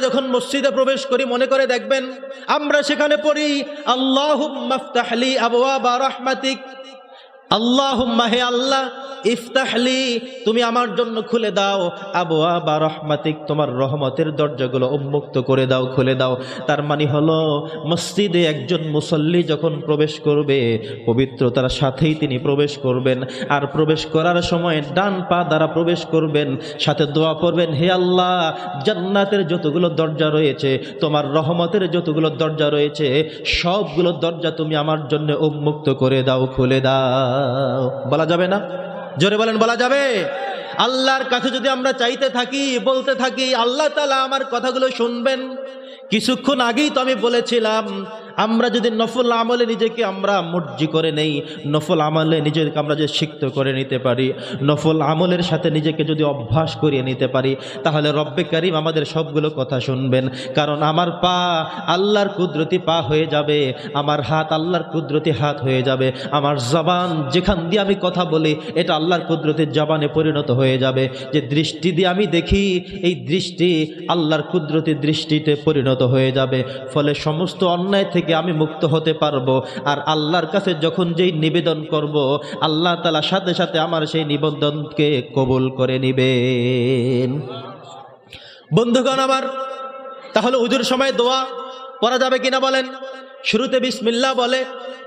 যখন মসজিদে প্রবেশ করি, মনে করে দেখবেন, আমরা সেখানে পড়ি আল্লাহ মাফতাহলি আবহাওয়া বা রহমাতিক আল্লাহ হে আল্লাহ ইফতাহলি তুমি আমার জন্য খুলে দাও। আবওয়া বা রহমাতিক, তোমার রহমতের দরজাগুলো উন্মুক্ত করে দাও, খুলে দাও। তার মানে হলো, মসজিদে একজন মুসল্লি যখন প্রবেশ করবে পবিত্রতার সাথেই তিনি প্রবেশ করবেন। আর প্রবেশ করার সময় ডান পা দ্বারা প্রবেশ করবেন, সাথে দোয়া করবেন হে আল্লাহ, জান্নাতের যতগুলো দরজা রয়েছে, তোমার রহমতের যতগুলো দরজা রয়েছে, সবগুলো দরজা তুমি আমার জন্য উন্মুক্ত করে দাও, খুলে দাও। বলা যাবে না? জোরে বলেন, বলা যাবে? আল্লাহর কাছে যদি আমরা চাইতে থাকি, বলতে থাকি, আল্লাহ তালা আমার কথাগুলো শুনবেন। কিছুক্ষণ আগেই তো আমি বলেছিলাম আমরা যদি নফল আমলে নিজেকে আমরা মর্জি করে নেই, নফল আমলে নিজেকে আমরা যদি সিক্ত করে নিতে পারি, নফল আমলের সাথে নিজেকে যদি অভ্যাস করিয়ে নিতে পারি, তাহলে রব্বে করিম আমাদের সবগুলো কথা শুনবেন। কারণ আমার পা আল্লাহর কুদরতি পা হয়ে যাবে, আমার হাত আল্লাহর কুদরতি হাত হয়ে যাবে, আমার জবান যেখান দিয়ে আমি কথা বলি, এটা আল্লাহর কুদরতির জবানে পরিণত হয়ে যাবে। যে দৃষ্টি দিয়ে আমি দেখি, এই দৃষ্টি আল্লাহর কুদরতির দৃষ্টিতে পরিণত হয়ে যাবে। ফলে সমস্ত অন্যায় থেকে আমি মুক্ত হতে পারব। আর আল্লাহর কাছে যখন যেই নিবেদন করব, আল্লাহ তালা সাথে সাথে আমার সেই নিবেদনকে কবুল করে নিবেন। বন্ধুগণ আমার, তাহলে উজুর সময় দোয়া পড়া যাবে কিনা বলেন? শুরুতে বিসমিল্লা বলে,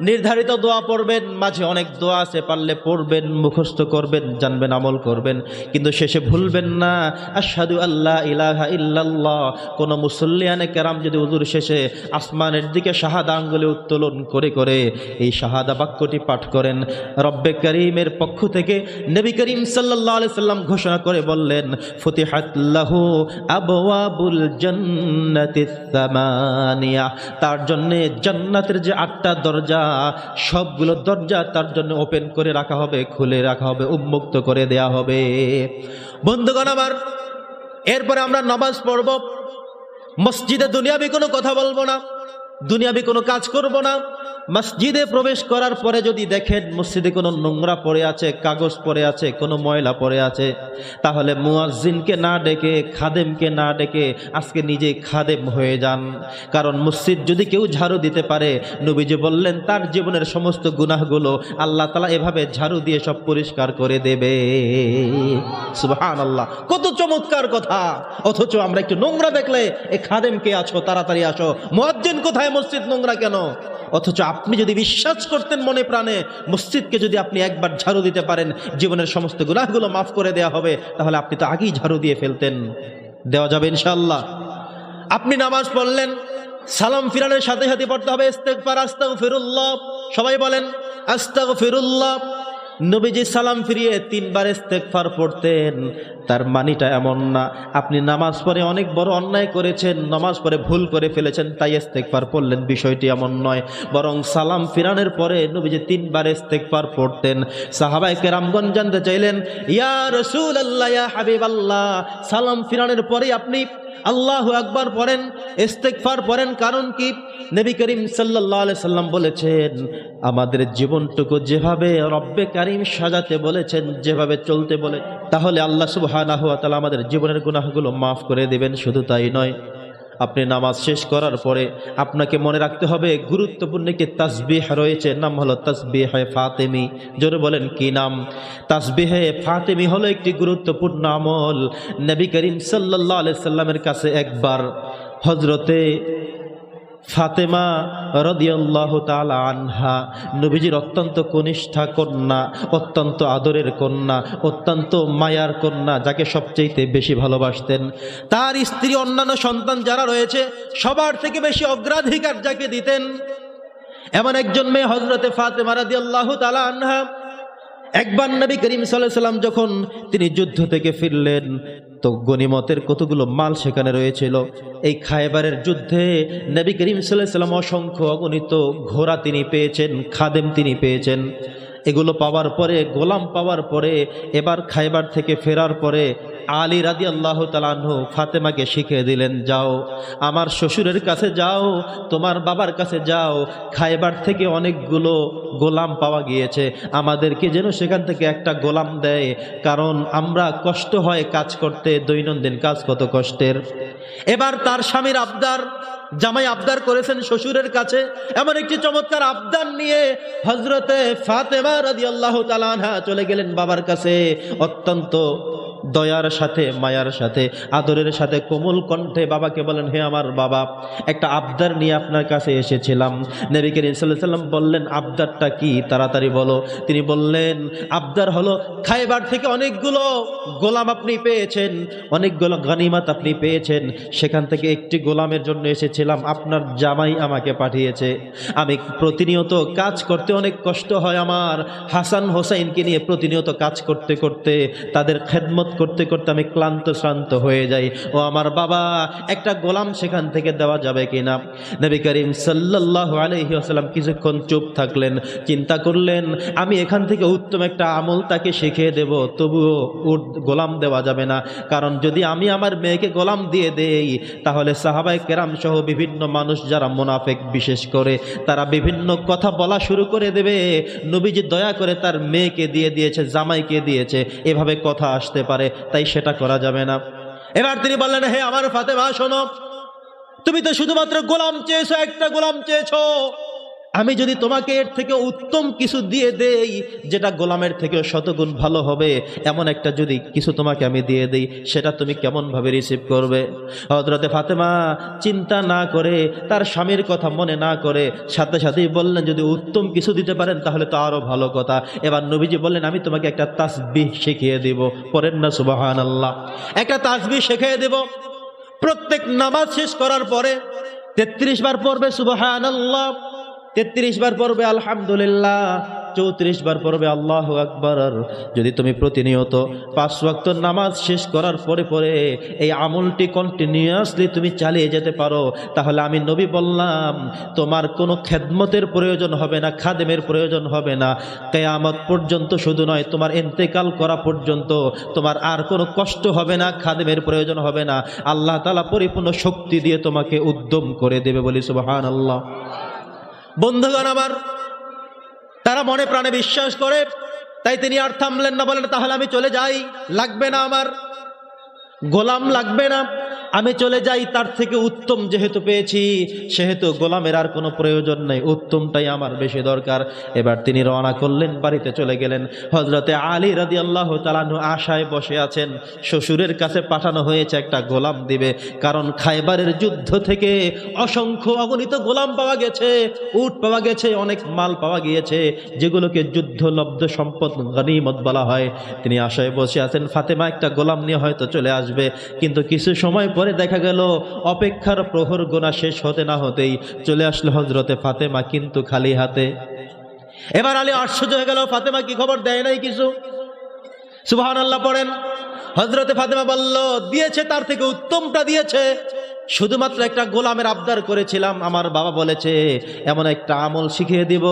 নির্ধারিত দোয়া পড়বেন, মাঝে অনেক দোয়া আছে, পারলে পড়বেন, মুখস্থ করবেন, জানবেন, আমল করবেন, কিন্তু শেষে ভুলবেন না। আসাদু আল্লাহ ইলাহা ইল্লাল্লাহ। কোন মুসল্লিয়ানে কেরাম যদি উজুর শেষে আসমানের দিকে শাহাদা আঙ্গুলে উত্তোলন করে করে এই শাহাদা বাক্যটি পাঠ করেন। রব্বে করিমের পক্ষ থেকে নবী করিম সাল্লাল্লাহু আলাইহি সাল্লাম ঘোষণা করে বললেন, ফতিহাত লাহু আবওয়াবুল জান্নাতিস তার জন্য জান্নাতের যে আটটা দরজা, সবগুলো দরজা তার জন্য ওপেন করে রাখা হবে, খুলে রাখা হবে, উন্মুক্ত করে দেয়া হবে। বন্ধুগণ আবার এরপরে আমরা নামাজ পড়ব। মসজিদে দুনিয়াবি কোনো কথা বলব না, দুনিয়াবি কোনো কাজ করব না। মসজিদে প্রবেশ করার পরে যদি দেখেন মসজিদে কোনো নোংরা পড়ে আছে, কাগজ পড়ে আছে, কোনো ময়লা পড়ে আছে, তাহলে মুয়াজ্জিনকে না ডেকে, খাদেমকে না ডেকে আজকে নিজে খাদেম হয়ে যান। কারণ মসজিদ যদি কেউ ঝাড়ু দিতে পারে, নবীজি বললেন, তার জীবনের সমস্ত গুনাহগুলো আল্লাহ তালা এভাবে ঝাড়ু দিয়ে সব পরিষ্কার করে দেবে। সুবহান আল্লাহ কত চমৎকার কথা। অথচ আমরা একটু নোংরা দেখলে, এ খাদেম কে আছো, তাড়াতাড়ি আসো। মুয়াজ্জিন কোথায়? মসজিদ নোংরা কেন? অথচ আপনি যদি বিশ্বাস করতেন মনে প্রাণে, মসজিদকে যদি আপনি একবার ঝাড়ু দিতে পারেন, জীবনের সমস্ত গুনাহগুলো মাফ করে দেয়া হবে, তাহলে আপনি তো আগেই ঝাড়ু দিয়ে ফেলতেন। দেওয়া যাবে ইনশাল্লাহ আপনি নামাজ পড়লেন, সালাম ফিরানের সাথে সাথে পড়তে হবে সবাই বলেন, আস্তাগফিরুল্লাহ। নবীজি সালাম ফিরিয়ে তিনবার ইস্তেগফার পড়তেন। তার মানিটা এমন না। আপনি নামাজ পড়ে অনেক বড় অন্যায় করেছেন, নামাজ পড়ে ভুল করে ফেলেছেন, তাই ইস্তেগফার পড়লেন। বিষয়টি এমন নয়, বরং সালাম ফিরানের পরে নবীজি তিনবার ইস্তেগফার পড়তেন। সাহাবাইকে রামগঞ্জ জানতে চাইলেন, ইয়া রসুল আল্লাহ ইয়া হাবিব আল্লাহ সালাম ফিরানের পরে আপনি আল্লাহ আকবার পড়েন ইস্তেকফার পড়েন কারণ কি? নবী করিম আলাইহি সাল্লাম বলেছেন, আমাদের জীবনটুকু যেভাবে রব্বে কারিম সাজাতে বলেছেন, যেভাবে চলতে বলে তাহলে আল্লাহ সুবহানাহু ওয়া তাআলা আমাদের জীবনের গুনাহগুলো মাফ করে দেবেন, শুধু তাই নয়। আপনি নামাজ শেষ করার পরে আপনাকে মনে রাখতে হবে, গুরুত্বপূর্ণ একটি তাসবিহ রয়েছে, নাম হলো তাসবিহ ফাতেমি। জোরে বলেন, কি নাম? তাসবিহে ফাতেমি হলো একটি গুরুত্বপূর্ণ আমল। নবী করিম সাল্লাল্লাহু আলাইহি সাল্লামের কাছে একবার হজরতে ফাতেমা রদিয়াল্লাহ তালা আনহা, নবীজির অত্যন্ত কনিষ্ঠা কন্যা, অত্যন্ত আদরের কন্যা, অত্যন্ত মায়ার কন্যা, যাকে সবচেয়ে বেশি ভালোবাসতেন। তার স্ত্রী, অন্যান্য সন্তান যারা রয়েছে, সবার থেকে বেশি অগ্রাধিকার যাকে দিতেন। এমন একজন মেয়ে হজরতে ফাতেমা রাদিয়াল্লাহু তালা আনহা একবার নবী করিম সাল্লাম যখন তিনি যুদ্ধ থেকে ফিরলেন, তো গনিমতের কতগুলো মাল সেখানে রয়েছিল? এই খায়বারের যুদ্ধে নবী করিম সাল্লাম অসংখ্য অগণিত ঘোড়া তিনি পেয়েছেন, খাদেম তিনি পেয়েছেন। এগুলো পাওয়ার পরে, গোলাম পাওয়ার পরে, এবার খাইবার থেকে ফেরার পরে আলী রাদি আল্লাহ তালাহ ফাতেমাকে শিখিয়ে দিলেন, যাও, আমার শ্বশুরের কাছে যাও, তোমার বাবার কাছে যাও, খাইবার থেকে অনেকগুলো গোলাম পাওয়া গিয়েছে, আমাদেরকে যেন সেখান থেকে একটা গোলাম দেয়, কারণ আমরা কষ্ট হয় কাজ করতে, দৈনন্দিন কাজ কত কষ্টের। এবার তার স্বামীর আবদার জামাই আবদার করেছেন শ্বশুরের কাছে। এমন একটি চমৎকার আবদার নিয়ে হজরতে ফাতেমা রাজি আল্লাহ চলে গেলেন বাবার কাছে। অত্যন্ত দয়ার সাথে, মায়ার সাথে, আদরের সাথে, কোমল কণ্ঠে বাবাকে বলেন, হে আমার বাবা, একটা আবদার নিয়ে আপনার কাছে এসেছিলাম। নবী করিম সাল্লাম বললেন, আবদারটা কি? তাড়াতাড়ি বলো। তিনি বললেন, আবদার হলো খাইবার থেকে অনেকগুলো গোলাম আপনি পেয়েছেন, অনেকগুলো গানিমাত আপনি পেয়েছেন। সেখান থেকে একটি গোলামের জন্য এসেছিলাম, আপনার জামাই আমাকে পাঠিয়েছে। আমি প্রতিনিয়ত কাজ করতে অনেক কষ্ট হয় আমার। হাসান হোসাইনকে নিয়ে প্রতিনিয়ত কাজ করতে করতে তাদের খেদমত করতে করতে আমি ক্লান্ত শ্রান্ত হয়ে যাই। ও আমার বাবা, একটা গোলাম সেখান থেকে দেওয়া যাবে কিনা? নবী করিম সাল্লাহ আলহি আসাল্লাম কিছুক্ষণ চুপ থাকলেন, চিন্তা করলেন, আমি এখান থেকে উত্তম একটা আমল তাকে শিখিয়ে দেব, তবুও গোলাম দেওয়া যাবে না। কারণ যদি আমি আমার মেয়েকে গোলাম দিয়ে দেই, তাহলে সাহাবাই কেরাম সহ বিভিন্ন মানুষ যারা মোনাফেক বিশেষ করে, তারা বিভিন্ন কথা বলা শুরু করে দেবে। নবীজি দয়া করে তার মেয়েকে দিয়ে দিয়েছে, জামাইকে দিয়েছে, এভাবে কথা আসতে পারে। তাই সেটা করা যাবে না। এবার তিনি বললেন, হে আমার ফাতেমা, শোনো, তুমি তো শুধুমাত্র গোলাম চেয়েছো, একটা গোলাম চেয়েছো। আমি যদি তোমাকে এর থেকে উত্তম কিছু দিয়ে দেই, যেটা গোলামের থেকে শতগুণ ভালো হবে, এমন একটা যদি কিছু তোমাকে আমি দিয়ে দেই, সেটা তুমি কেমনভাবে রিসিভ করবে? হজরতে ফাতেমা চিন্তা না করে, তার স্বামীর কথা মনে না করে, সাথে সাথেই বললেন, যদি উত্তম কিছু দিতে পারেন, তাহলে তো আরও ভালো কথা। এবার নবীজি বললেন, আমি তোমাকে একটা তাসবিহ শিখিয়ে দিব। পরেন না সুবাহান আল্লাহ একটা তাসবিহ শিখিয়ে দেব। প্রত্যেক নামাজ শেষ করার পরে, তেত্রিশ বার পড়বে সুবাহান আল্লাহ তেত্রিশ বার পড়বে, আলহামদুলিল্লাহ। চৌত্রিশ বার পড়বে, আল্লাহ আকবর। যদি তুমি প্রতিনিয়ত পাঁচ ওয়াক্ত নামাজ শেষ করার পরে পরে এই আমলটি কন্টিনিউয়াসলি তুমি চালিয়ে যেতে পারো, তাহলে আমি নবী বললাম, তোমার কোনো খেদমতের প্রয়োজন হবে না, খাদেমের প্রয়োজন হবে না। কেয়ামত পর্যন্ত শুধু নয়, তোমার এন্তেকাল করা পর্যন্ত তোমার আর কোনো কষ্ট হবে না, খাদেমের প্রয়োজন হবে না। আল্লাহ তালা পরিপূর্ণ শক্তি দিয়ে তোমাকে উদ্যম করে দেবে বলি সুবাহান আল্লাহ বন্ধুগণ আমার, তারা মনে প্রাণে বিশ্বাস করে, তাই তিনি আর থামলেন না, বলেন, তাহলে আমি চলে যাই, লাগবে না আমার, গোলাম লাগবে না। আমি চলে যাই, তার থেকে উত্তম যেহেতু পেয়েছি, সেহেতু গোলামের আর কোনো প্রয়োজন নেই, উত্তমটাই আমার বেশি দরকার। এবার তিনি রওনা করলেন, বাড়িতে চলে গেলেন। হজরতে আলী রাদি আল্লাহ তালানু আশায় বসে আছেন। শ্বশুরের কাছে পাঠানো হয়েছে একটা গোলাম দিবে, কারণ খাইবারের যুদ্ধ থেকে অসংখ্য অগণিত গোলাম পাওয়া গেছে, উট পাওয়া গেছে, অনেক মাল পাওয়া গিয়েছে, যেগুলোকে যুদ্ধলব্ধ সম্পদ, গনিমত বলা হয়। তিনি আশায় বসে আছেন, ফাতেমা একটা গোলাম নিয়ে হয়তো চলে আসবে, কিন্তু কিছু সময় দেখা গেল, অপেক্ষার প্রহর গোনা শেষ হতে না হতেই চলে আসলো হজরতে ফাতেমা, কিন্তু খালি হাতে। এবার আলী আশ্চর্য হয়ে গেল, ফাতেমা কি খবর, দেয় নাই কিছু? সুবাহ আল্লাহ পড়েন। হজরতে ফাতেমা বলল, দিয়েছে তার থেকে উত্তমটা দিয়েছে। শুধুমাত্র একটা গোলামের আবদার করেছিলাম। আমার বাবা বলেছে, এমন একটা আমল শিখিয়ে দিব,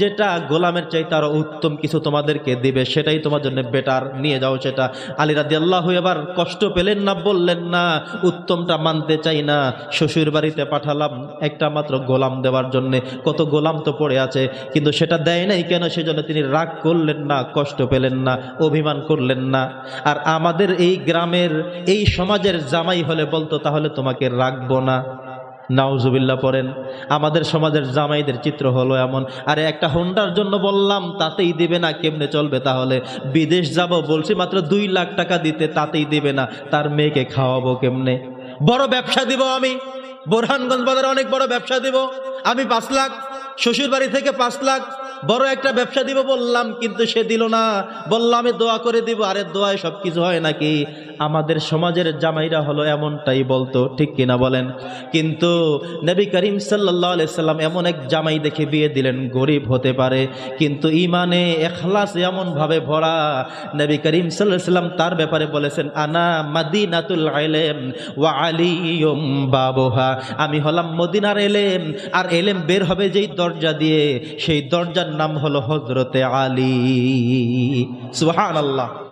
যেটা গোলামের চাইতে আরও উত্তম কিছু তোমাদেরকে দিবে। সেটাই তোমার জন্য বেটার নিয়ে যাও সেটা। আলী রাদি আল্লাহ এবার কষ্ট পেলেন না, বললেন, না, উত্তমটা মানতে চাই না। শ্বশুর বাড়িতে পাঠালাম একটা মাত্র গোলাম দেওয়ার জন্যে। কত গোলাম তো পড়ে আছে, কিন্তু সেটা দেয় নাই কেন? সেজন্য তিনি রাগ করলেন না, কষ্ট পেলেন না, অভিমান করলেন না। আর আমাদের এই গ্রামের এই সমাজের জামাই হলে বলতো, তাহলে তোমাকে রাখব না। নাউজুবিল্লা পড়েন, আমাদের সমাজের জামাইদের চিত্র হলো এমন। আরে একটা হোন্ডার জন্য বললাম, তাতেই দিবে না, কেমনে চলবে তাহলে? বিদেশ যাব, বলছি মাত্র দুই লাখ টাকা দিতে, তাতেই দিবে না। তার মেয়েকে খাওয়াবো কেমনে? বড় ব্যবসা দিব আমি। বোরহানগঞ্জ বাজারে অনেক বড় ব্যবসা দিব। আমি পাঁচ লাখ শ্বশুর বাড়ি থেকে পাঁচ লাখ বড় একটা ব্যবসা দিব বললাম, কিন্তু সে দিল না। বললাম, আমি দোয়া করে দিব, আরে দোয়ায় সব কিছু হয় নাকি? আমাদের সমাজের জামাইরা হলো এমনটাই বলতো, ঠিক কিনা বলেন? কিন্তু নবী করিম সাল্লাহ সাল্লাম এমন এক জামাই দেখে বিয়ে দিলেন, গরিব হতে পারে, কিন্তু ইমানে এখলাস এমনভাবে ভরা নবী করিম সাল্লাম তার ব্যাপারে বলেছেন, আনা মাদিনাতুল আলেম ওয়া আলিয়ম বাবোহা। আমি হলাম মদিনার এলেম, আর এলেম বের হবে যেই দরজা দিয়ে, সেই দরজার নাম হলো হজরতে আলী। সুহান আল্লাহ